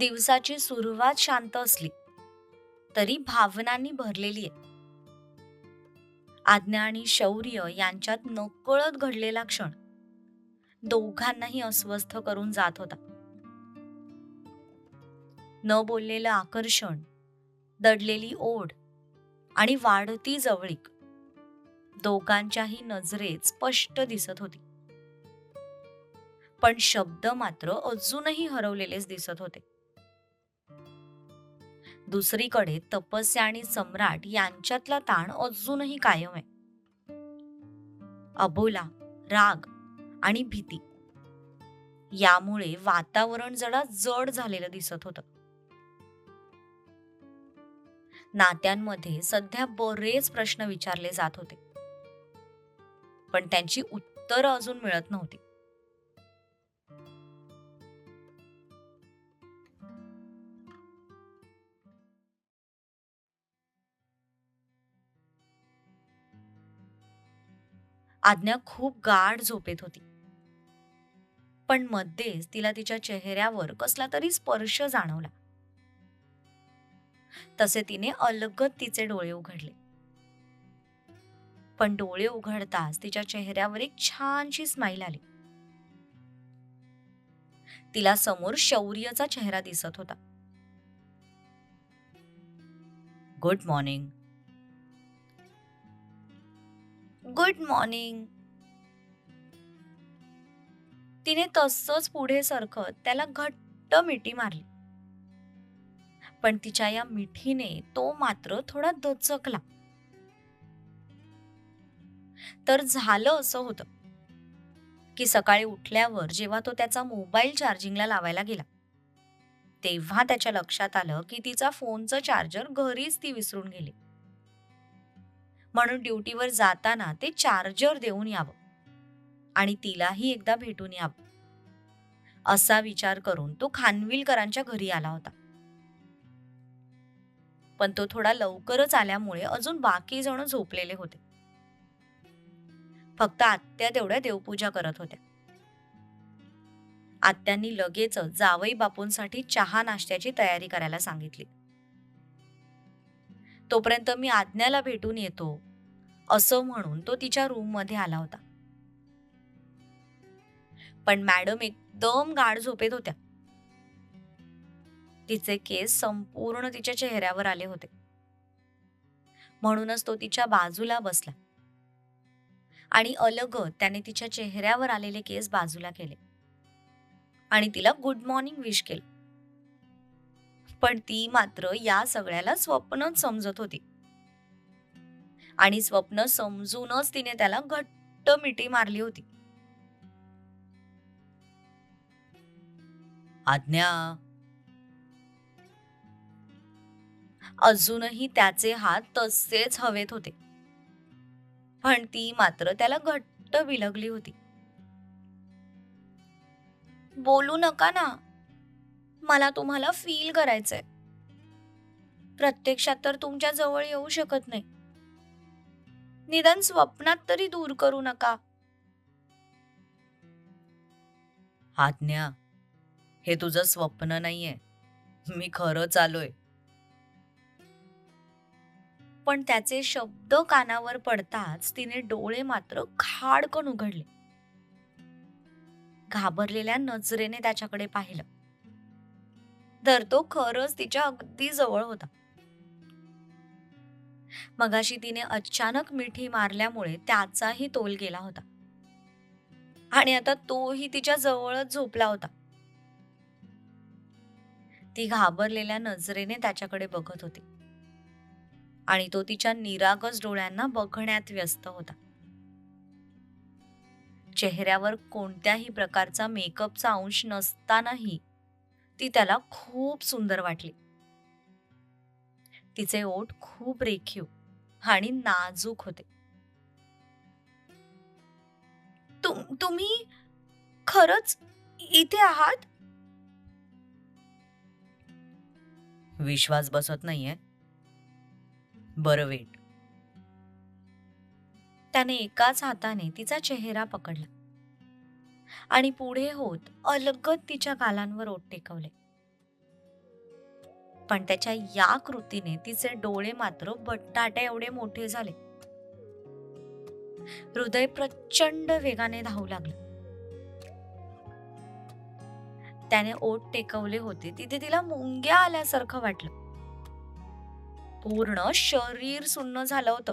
दिवसाची सुरुवात शांत असली तरी भावनांनी भरलेली आहे. आज्ञा आणि शौर्य यांच्यात नकळत घडलेला क्षण दोघांनाही अस्वस्थ करून जात होता. न बोललेलं आकर्षण दडलेली ओढ आणि वाढती जवळीक दोघांच्याही नजरेत स्पष्ट दिसत होती. पण शब्द मात्र अजूनही हरवलेलेच दिसत होते. दुसरीकडे तपस्या आणि सम्राट यांच्यातला ताण अजूनही कायम आहे. अबोला राग आणि भीती यामुळे वातावरण जरा जड झालेलं दिसत होतं. नात्यांमध्ये सध्या बरेच प्रश्न विचारले जात होते. पण त्यांची उत्तरं अजून मिळत नव्हती. आज्ञा खूप गाढ झोपेत होती. पण मध्येच तिला तिच्या चेहऱ्यावर कसला तरी स्पर्श जाणवला. तसे तिने अलगत तिचे डोळे उघडले. पण डोळे उघडताच तिच्या चेहऱ्यावर एक छानशी स्माईल आली. तिला समोर शौर्यचा चेहरा दिसत होता. Good morning. Good morning. तिने तसंच पुढे सरकत त्याला घट्ट मिठी मारली. पण तिच्या या मिठीने तो मात्र थोडा दचकला तर झालं असं होतं की सकाळी उठल्यावर जेव्हा तो त्याचा मोबाईल चार्जिंगला लावायला गेला तेव्हा त्याच्या लक्षात आलं की तिचा फोनचं चार्जर घरीच ती विसरून गेली. म्हणून ड्युटीवर जाताना ते चार्जर देऊन यावं. आणि तिलाही एकदा भेटून यावं. असा विचार करून तो खानविलकरांच्या घरी आला होता. पण तो थोडा लवकरच आल्यामुळे अजून बाकी जण झोपलेले होते. फक्त आत्या तेवढ्या देवपूजा करत होत्या. आत्यांनी लगेच जावई बापूंसाठी चहा नाश्त्याची तयारी करायला सांगितली. तोपर्यंत मी आज्ञाला भेटून येतो असं म्हणून तो तिच्या रूममध्ये आला होता. पण मॅडम एकदम गाढ झोपेत होत्या. तिचे केस संपूर्ण तिच्या चेहऱ्यावर आले होते. म्हणूनच तो तिच्या बाजूला बसला. आणि अलग त्याने तिच्या चेहऱ्यावर आलेले केस बाजूला केले. आणि तिला गुड मॉर्निंग विश केलं. पण ती मात्र या सगळ्याला स्वप्नच समजत होती. आणि स्वप्न समजूनच तिने त्याला घट्ट मिठी मारली होती. आज्ञा. अजूनही त्याचे हात तसेच हवेत होते. पण ती मात्र त्याला घट्ट विलगली होती. बोलू नका ना. मला तुम्हाला फील करायचंय. प्रत्यक्षात तर तुमच्या जवळ येऊ शकत नाही. निदान स्वप्नात तरी दूर करू नका. आज्ञा हे तुझं स्वप्न नाहीये. मी खरंच आलोय पण त्याचे शब्द कानावर पडताच तिने डोळे मात्र खाडकन उघडले. घाबरलेल्या नजरेने त्याच्याकडे पाहिलं. तर तो खरंच तिच्या अगदी जवळ होता. मगाशी तिने अचानक मिठी मारल्यामुळे त्याचाही तोल गेला होता. आणि आता तोही तिच्या जवळच झोपला होता. ती घाबरलेल्या नजरेने त्याच्याकडे बघत होती. आणि तो तिच्या निरागस डोळ्यांना बघण्यात व्यस्त होता. चेहऱ्यावर कोणत्याही प्रकारचा मेकअपचा अंश नसतानाही ती त्याला खूप सुंदर वाटली. तिचे ओठ खूप रेखीव आणि नाजूक होते. तुम तुम्ही खरंच इथे आहात? विश्वास बसत नाहीये. बरं वेट. त्याने एकाच हाताने तिचा चेहरा पकडला. आणि पुढे होत अलगद तिच्या गालांवर ओठ टेकवले. पण त्याच्या या कृतीने तिचे डोळे मात्र बटाट्या एवढे मोठे झाले. हृदय प्रचंड वेगाने धावू लागलं. त्याने ओठ टेकवले होते तिथे तिला मुंग्या आल्यासारखं वाटलं. पूर्ण शरीर सुन्न झालं होतं.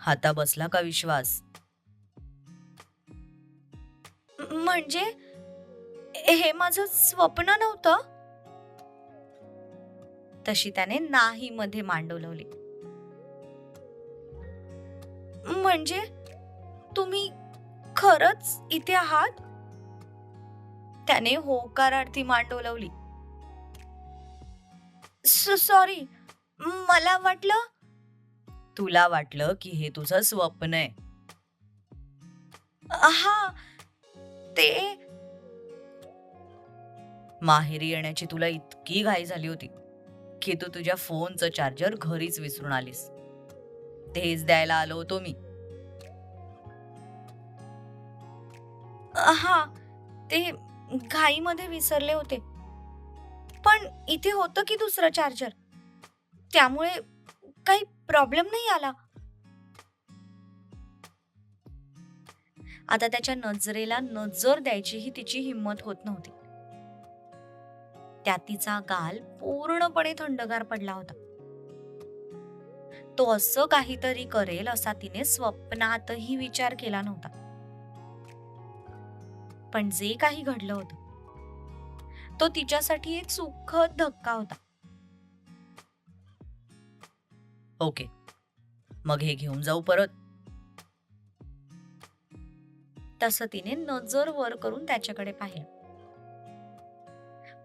हाता बसला का विश्वास? म्हणजे हे माझं स्वप्न नव्हतं? तशी त्याने नाही मध्ये मांडवलवली. म्हणजे तुम्ही खरंच इथे आहात? त्याने होकारार्थी मांडवलवली. सॉरी मला वाटलं तुला वाटलं की हे तुझं स्वप्न आहे? हा. ते माहेरी येण्याची तुला इतकी घाई झाली होती की तू तुझ्या फोनचं चार्जर घरीच विसरून आलीस. तेच द्यायला आलो होतो मी. हा ते घाईमध्ये विसरले होते. पण इथे होतं की दुसरं चार्जर? त्यामुळे काही प्रॉब्लेम नाही आला. आता त्याच्या नजरेला नजर द्यायचीही तिची हिंमत होत नव्हती. त्यात तिचा गाल पूर्णपणे थंडगार पडला होता. तो असं काहीतरी करेल असा तिने स्वप्नातही विचार केला नव्हता. पण जे काही घडलं होतं तो तिच्यासाठी एक सुखद धक्का होता. ओके. मग हे घेऊन जाऊ परत. तसं तिने नजर वर करून त्याच्याकडे पाहिलं.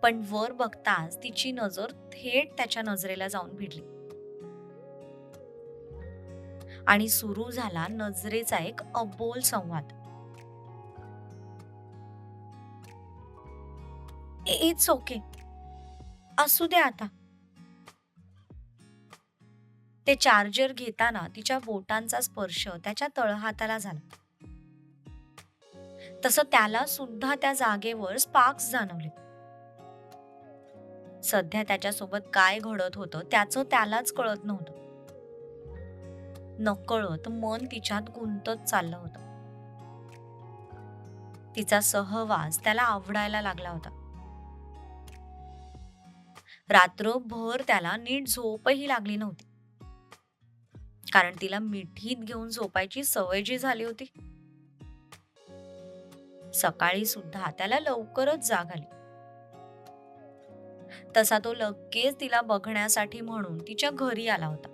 पण वर बघताच तिची नजर थेट त्याच्या नजरेला जाऊन भिडली. आणि सुरू झाला नजरेचा एक अबोल संवाद. It's okay. असू दे आता. ते चार्जर घेताना तिच्या बोटांचा स्पर्श त्याच्या तळहाताला झाला. तसं त्याला सुद्धा त्या जागेवर स्पार्क्स जाणवले. सध्या त्याच्यासोबत काय घडत होतं त्याचं त्यालाच कळत नव्हतं. नकळत मन तिच्यात गुंतत चाललं होतं. तिचा सहवास त्याला आवडायला लागला होता. रात्रभर त्याला नीट झोपही लागली नव्हती. कारण तिला मिठीत घेऊन झोपायची सवय जी झाली होती. सकाळी सुद्धा त्याला लवकरच जाग आली. तसा तो लगेच तिला बघण्यासाठी म्हणून तिच्या घरी आला होता.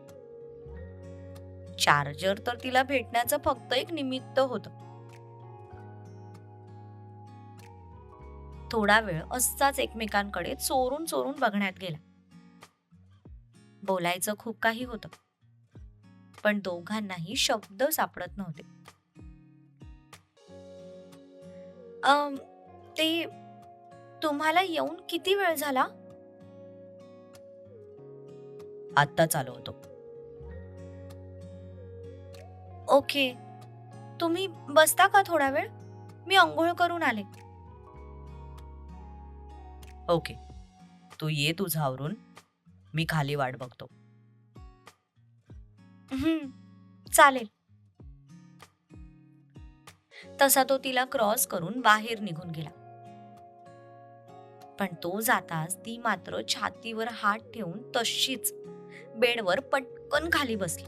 चार्जर तर तिला भेटण्याचं फक्त एक निमित्त होत. थोडा वेळ असाच एकमेकांकडे चोरून चोरून बघण्यात गेला. बोलायचं खूप काही होतं. पण दोघांनाही शब्द सापडत नव्हते. ते तुम्हाला येऊन किती वेळ झाला? आत्ता चालू होतो ओके. तुम्ही बसता का थोडा वेळ? मी अंघोळ करून आले. ओके. तू ये तुझं आवरून. मी खाली वाट बघतो. चालेल. तसा तो तिला क्रॉस करून बाहेर निघून गेला. पण तो जाताच ती मात्र छातीवर हात ठेवून तशीच बेडवर पटकन खाली बसली.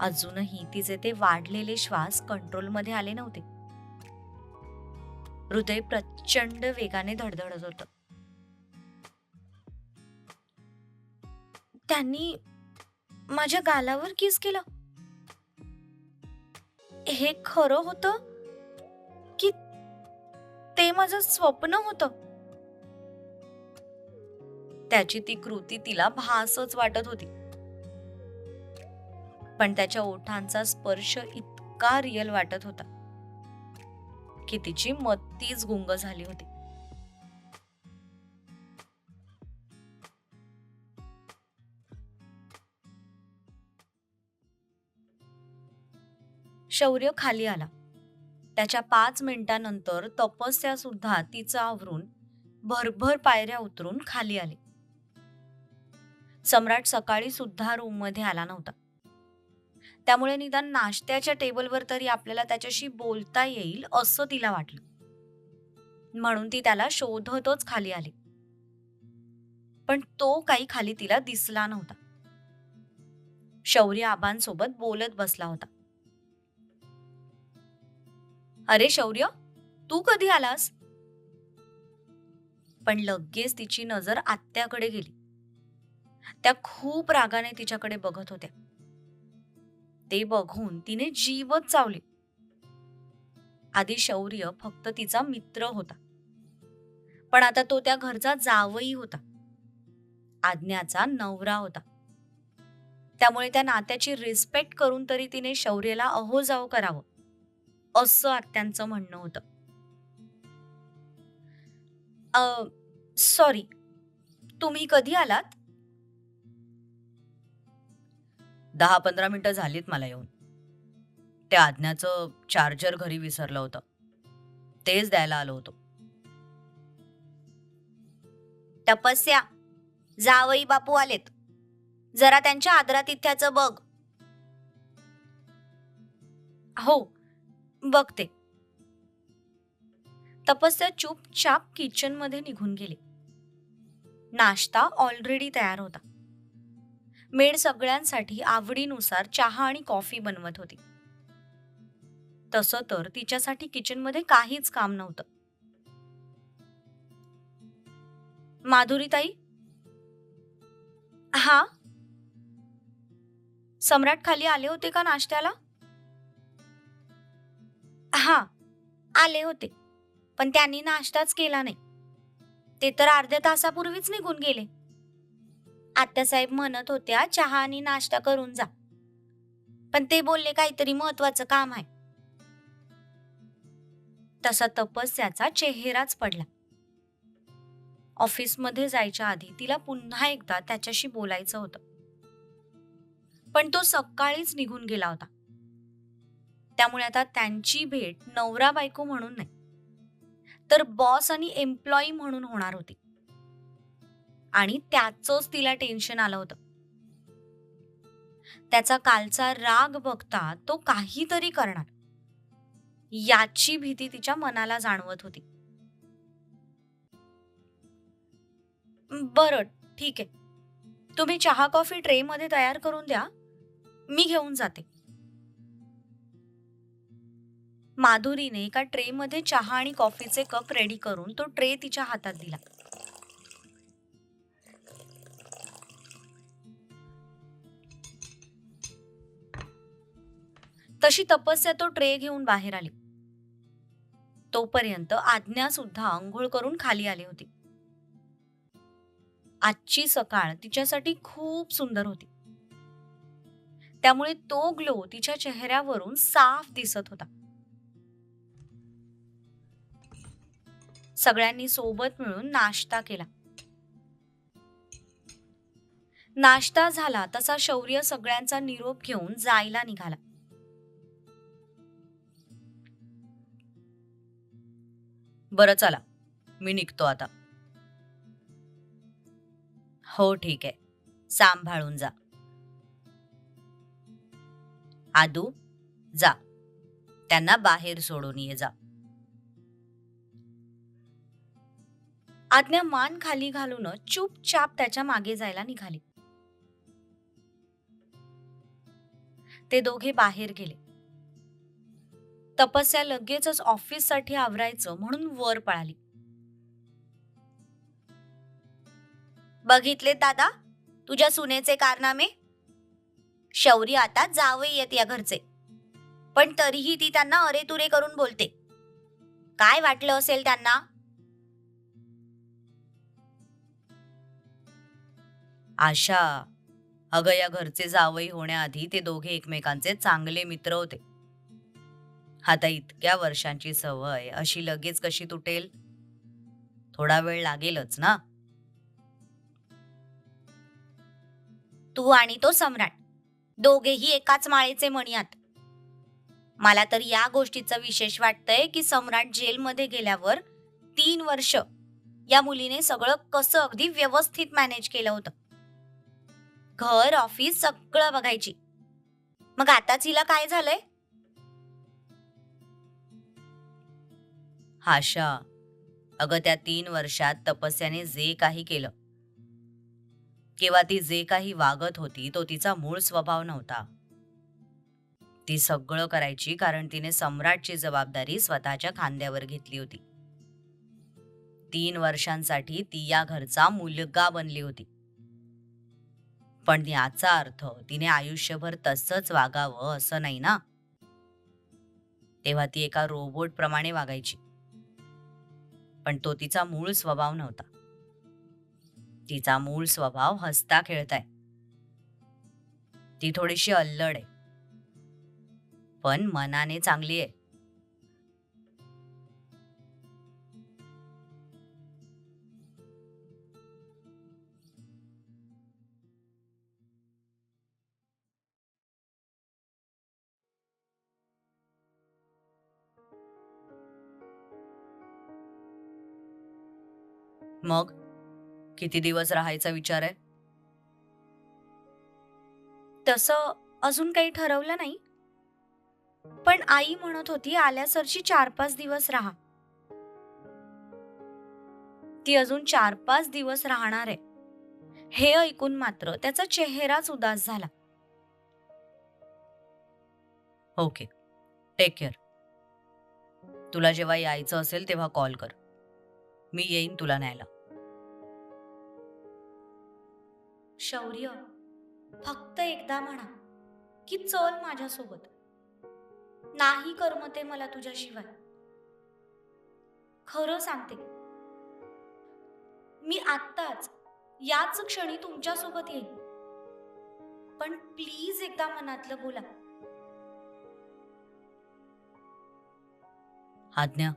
अजूनही तिचे ते वाढलेले श्वास कंट्रोलमध्ये आले नव्हते. हृदय प्रचंड वेगाने धडधडत होत. त्यांनी माझ्या गालावर किस केलं? हे खरं होतं की ते माझं स्वप्न होतं? त्याची ती कृती तिला भासच वाटत होती. पण त्याच्या ओठांचा स्पर्श इतका रिअल वाटत होता की तिची मत्तीच गुंग झाली होती. शौर्य खाली आला. त्याच्या पाच मिनिटानंतर तपस्या सुद्धा तिचं आवरून भरभर पायऱ्या उतरून खाली आले. सम्राट सकाळी सुद्धा रूममध्ये आला नव्हता. त्यामुळे निदान नाश्त्याच्या टेबलवर तरी आपल्याला त्याच्याशी बोलता येईल असं तिला वाटलं. म्हणून ती त्याला शोधतच खाली आली. पण तो काही खाली तिला दिसला नव्हता. शौर्य आबांसोबत बोलत बसला होता. अरे शौर्य तू कधी आलास? पण लगेच तिची नजर आत्याकडे गेली. त्या खूप रागाने तिच्याकडे बघत होत्या. ते बघून तिने जीवच चावले. आधी शौर्य फक्त तिचा मित्र होता. पण आता तो त्या घरचा जावई होता. आज्ञाचा नवरा होता. त्यामुळे त्या नात्याची रिस्पेक्ट करून तरी तिने शौर्यला अहो जाव करावं. असं आत्यांचं म्हणणं होतं. सॉरी तुम्ही कधी आलात? दहा पंधरा मिनिटं झालीत मला येऊन. त्या आज्ञाचं चार्जर घरी विसरलं होतं. तेच द्यायला आलो होतो. तपस्या. जावई बापू आलेत. जरा त्यांच्या आदरातिथ्याचं बघ. हो. बघते. तपस्या चुपचाप किचनमध्ये निघून गेली. नाश्ता ऑलरेडी तयार होता. मेड सगळ्यांसाठी आवडीनुसार चहा आणि कॉफी बनवत होती. तसं तर तिच्यासाठी किचनमध्ये काहीच काम नव्हतं. माधुरीताई? हा? सम्राट खाली आले होते का नाश्त्याला? हा. आले होते. पण त्यांनी नाश्ताच केला नाही. ते तर अर्ध्या तासापूर्वीच निघून गेले. आत्यासाहेब म्हणत होत्या चहा आणि नाश्ता करून जा. पण ते बोलले काहीतरी महत्वाचं काम आहे. तसा तपस्याचा चेहराच पडला. ऑफिसमध्ये जायच्या आधी तिला पुन्हा एकदा त्याच्याशी बोलायचं होतं. पण तो सकाळीच निघून गेला होता. त्यामुळे आता त्यांची भेट नवरा बायको म्हणून नाही. तर बॉस आणि एम्प्लॉई म्हणून होणार होती. आणि त्याचंच तिला टेन्शन आलं होतं. त्याचा कालचा राग बघता तो काहीतरी करणार. याची भीती तिच्या मनाला जाणवत होती. बरं ठीक आहे. तुम्ही चहा कॉफी ट्रेमध्ये तयार करून द्या. मी घेऊन जाते. माधुरीने एका ट्रेमध्ये चहा आणि कॉफीचे कप रेडी करून तो ट्रे तिच्या हातात दिला. तशी तपस्या तो ट्रे घेऊन बाहेर आली. तोपर्यंत आज्ञा सुद्धा आंघोळ करून खाली आली होती. आजची सकाळ तिच्यासाठी खूप सुंदर होती. त्यामुळे तो ग्लो तिच्या चेहऱ्यावरून साफ दिसत होता. सगळ्यांनी सोबत मिळून नाश्ता केला. नाश्ता झाला तसा शौर्य सगळ्यांचा निरोप घेऊन जायला निघाला. बरं चला. मी निघतो आता. हो ठीक आहे. सांभाळून जा. आदू जा. त्यांना बाहेर सोडून ये जा. आज्ञा मान खाली घालून चुपचाप त्याच्यामागे जायला निघाली. ते दोघे बाहेर गेले. तपस्या लगेचच ऑफिससाठी आवरायचं म्हणून वर पळाली. बघितले दादा? तुझ्या सुनेचे कारनामे? शौर्य आता जावे येत या घरचे. पण तरीही ती त्यांना अरे तुरे करून बोलते. काय वाटलं असेल त्यांना? आशा. अगं या घरचे जावई होण्याआधी ते दोघे एकमेकांचे चांगले मित्र होते. आता इतक्या वर्षांची सवय अशी लगेच कशी तुटेल? थोडा वेळ लागेलच ना? तू आणि तो सम्राट दोघेही एकाच माळेचे म्हणियात मला तर या गोष्टीचं विशेष वाटतंय की सम्राट जेलमध्ये गेल्यावर तीन वर्ष या मुलीने सगळं कसं अगदी व्यवस्थित मॅनेज केलं होतं. घर ऑफिस सगळं बघायची. मग आताच हिला काय झालंय? हाशा अगं त्या तीन वर्षात तपस्याने जे काही केलं. किंवा ती जे काही वागत होती तो तिचा मूळ स्वभाव नव्हता. ती सगळं करायची कारण तिने सम्राटची जबाबदारी स्वतःच्या खांद्यावर घेतली होती. तीन वर्षांसाठी ती या घरचा मुलगा बनली होती. पण याचा अर्थ तिने आयुष्यभर तसंच वागावं असं नाही ना? तेव्हा ती एका रोबोट प्रमाणे वागायची. पण तो तिचा मूळ स्वभाव नव्हता. तिचा मूळ स्वभाव हसता खेळताय. ती थोडीशी अल्लड आहे. पण मनाने चांगली आहे. किती दिवस राहायचा विचार आहे? तसं अजून काही ठरवलं नाही. पण आई म्हणत होती आल्यासरची चार पाच दिवस राहा. ती अजून चार पाच दिवस राहणार आहे. हे ऐकून मात्र त्याचा चेहराच उदास झाला. ओके टेक केअर तुला जेव्हा यायचं असेल तेव्हा कॉल कर. मी येईन तुला न्यायला. शौर्य. फक्त एकदा म्हणा की चल माझ्यासोबत. नाही करमते मला तुझ्याशिवाय. खरं सांगते. मी आत्ताच याच क्षणी तुमच्यासोबत येईन. पण प्लीज एकदा मनातलं बोला. आज्ञा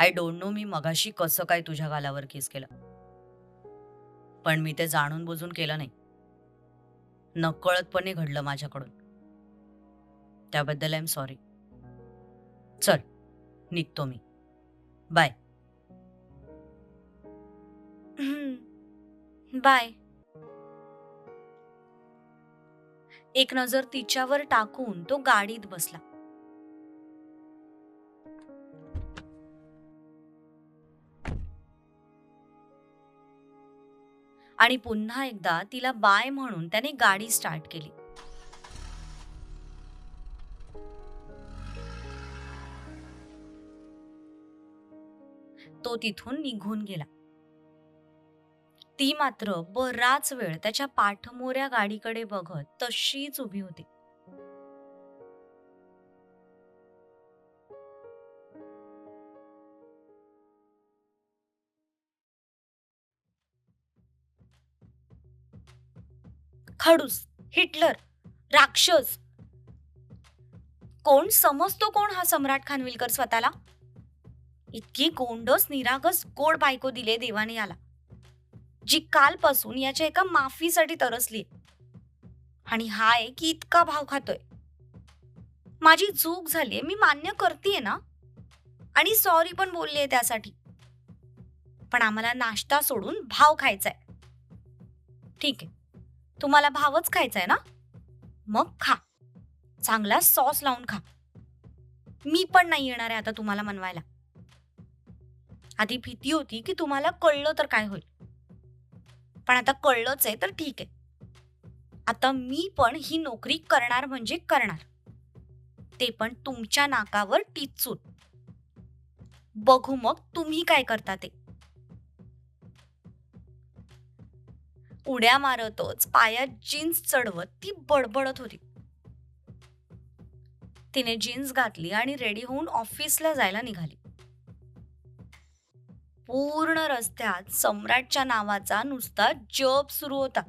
आय डोंट नो मी मगाशी कसं काय तुझ्या गालावर केस केलं. पण मी ते जाणून बुजून केलं नाही. नकळतपणे घडलं माझ्याकडून. त्याबद्दल आय एम सॉरी चल निघतो मी. बाय बाय एक नजर तिच्यावर टाकून तो गाडीत बसला. आणि पुन्हा एकदा तिला बाय म्हणून त्याने गाडी स्टार्ट केली. तो तिथून निघून गेला. ती मात्र बराच वेळ त्याच्या पाठमोऱ्या गाडीकडे बघत तशीच उभी होती. खडूस हिटलर राक्षस. कोण समजतो कोण हा सम्राट खानविलकर स्वतःला? इतकी गोंडस निरागस गोड बायको दिले देवाने याला. जी कालपासून याच्या एका माफीसाठी तरसली आणि हा आहे की इतका भाव खातोय. माझी चूक झालीये मी मान्य करतेय ना? आणि सॉरी पण बोललीये त्यासाठी. पण आम्हाला नाश्ता सोडून भाव खायचाय. ठीक आहे. तुम्हाला भावच खायचा आहे ना? मग खा. चांगला सॉस लावून खा. मी पण नाही येणार आहे आता तुम्हाला मनवायला. आधी भीती होती की तुम्हाला कळलं तर काय होईल. पण आता कळलंच आहे तर ठीक आहे. आता मी पण ही नोकरी करणार म्हणजे करणार. ते पण तुमच्या नाकावर टिचून. बघू मग तुम्ही काय करता ते. उड्या मारतच पायात जीन्स चढवत ती बडबडत होती. तिने जीन्स घातली आणि रेडी होऊन ऑफिसला जायला निघाली. पूर्ण रस्त्यात सम्राटच्या नावाचा नुसता जप सुरू होता.